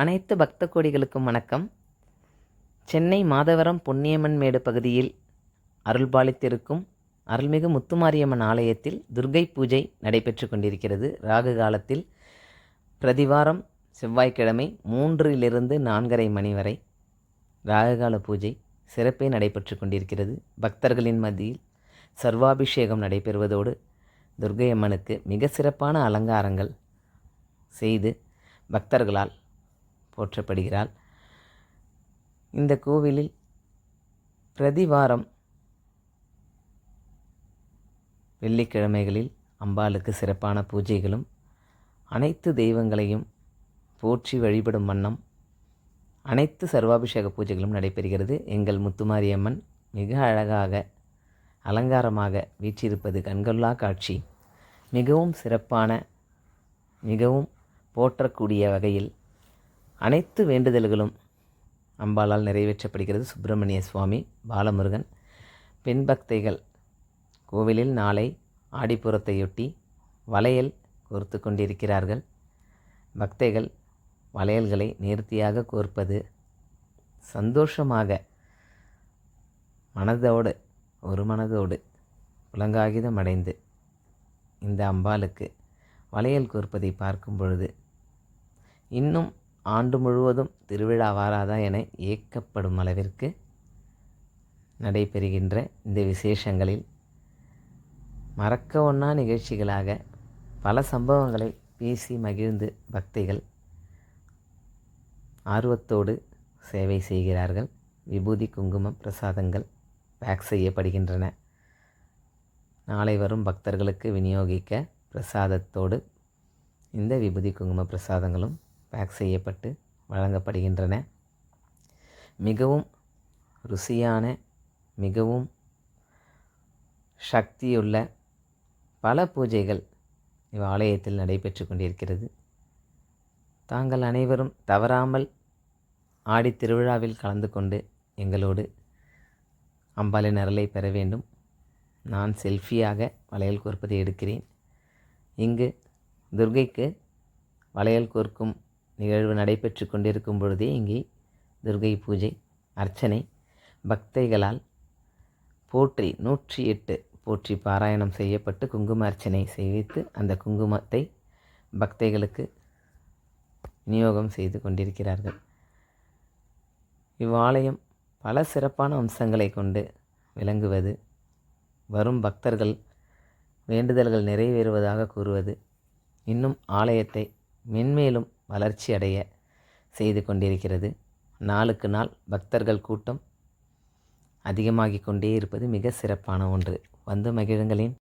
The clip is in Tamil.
அனைத்து பக்த கோடிகளுக்கும் வணக்கம். சென்னை மாதவரம் பொன்னியம்மன் மேடு பகுதியில் அருள்பாலித்திருக்கும் அருள்மிகு முத்துமாரியம்மன் ஆலயத்தில் துர்க்கை பூஜை நடைபெற்று கொண்டிருக்கிறது. ராகு காலத்தில் பிரதிவாரம் செவ்வாய்க்கிழமை மூன்றிலிருந்து நான்கரை மணி வரை ராகுகால பூஜை சிறப்பே நடைபெற்று கொண்டிருக்கிறது. பக்தர்களின் மத்தியில் சர்வாபிஷேகம் நடைபெறுவதோடு துர்க்கை அம்மனுக்கு மிக சிறப்பான அலங்காரங்கள் செய்து பக்தர்களால் போற்றப்படுகிறாள். இந்த கோவிலில் பிரதிவாரம் வெள்ளிக்கிழமைகளில் அம்பாளுக்கு சிறப்பான பூஜைகளும் அனைத்து தெய்வங்களையும் போற்றி வழிபடும் வண்ணம் அனைத்து சர்வாபிஷேக பூஜைகளும் நடைபெறுகிறது. எங்கள் முத்துமாரியம்மன் மிக அழகாக அலங்காரமாக வீற்றிருப்பது கண்கொள்ளா காட்சி. மிகவும் சிறப்பான மிகவும் போற்றக்கூடிய வகையில் அனைத்து வேண்டுதல்களும் அம்பாளால் நிறைவேற்றப்படுகிறது. சுப்பிரமணிய சுவாமி பாலமுருகன் பெண் பக்தைகள் கோவிலில் நாளை ஆடிப்புறத்தையொட்டி வளையல் கோர்த்து கொண்டிருக்கிறார்கள். பக்தைகள் வளையல்களை நேர்த்தியாக கோர்ப்பது சந்தோஷமாக மனதோடு ஒரு மனதோடு புலங்காகிதம் அடைந்து இந்த அம்பாளுக்கு வளையல் கோர்ப்பதை பார்க்கும் பொழுது இன்னும் ஆண்டு முழுவதும் திருவிழா வாராதா என ஏக்கப்படும் அளவிற்கு நடைபெறுகின்ற இந்த விசேஷங்களில் மறக்க ஒன்றா நிகழ்ச்சிகளாக பல சம்பவங்களை பேசி மகிழ்ந்து பக்திகள் ஆர்வத்தோடு சேவை செய்கிறார்கள். விபூதி குங்குமம் பிரசாதங்கள் பேக் செய்யப்படுகின்றன. நாளை வரும் பக்தர்களுக்கு விநியோகிக்க பிரசாதத்தோடு இந்த விபூதி குங்கும பிரசாதங்களும் பேக் செய்யப்பட்டு வழங்கப்படுகின்றன. மிகவும் ருசியான மிகவும் சக்தியுள்ள பல பூஜைகள் இவ் ஆலயத்தில் நடைபெற்று கொண்டிருக்கிறது. தாங்கள் அனைவரும் தவறாமல் ஆடி திருவிழாவில் கலந்து கொண்டு எங்களோடு அம்பாளின் அருளை பெற வேண்டும். நான் செல்ஃபியாக வளையல் கோர்ப்பதை எடுக்கிறேன். இங்கு துர்கைக்கு வளையல் கோர்க்கும் நிகழ்வு நடைபெற்று கொண்டிருக்கும் பொழுதே இங்கே துர்கை பூஜை அர்ச்சனை பக்தைகளால் போற்றி நூற்றி எட்டு போற்றி பாராயணம் செய்யப்பட்டு குங்கும அர்ச்சனை செய்வித்து அந்த குங்குமத்தை பக்தைகளுக்கு விநியோகம் செய்து கொண்டிருக்கிறார்கள். இவ்வாலயம் பல சிறப்பான அம்சங்களை கொண்டு விளங்குவது வரும் பக்தர்கள் வேண்டுதல்கள் நிறைவேறுவதாக கூறுவது இன்னும் ஆலயத்தை மென்மேலும் வளர்ச்சி அடைய செய்து கொண்டிருக்கிறது. நாளுக்கு நாள் பக்தர்கள் கூட்டம் அதிகமாகிக் கொண்டே இருப்பது மிக சிறப்பான ஒன்று. வந்து மகிழுங்களேன்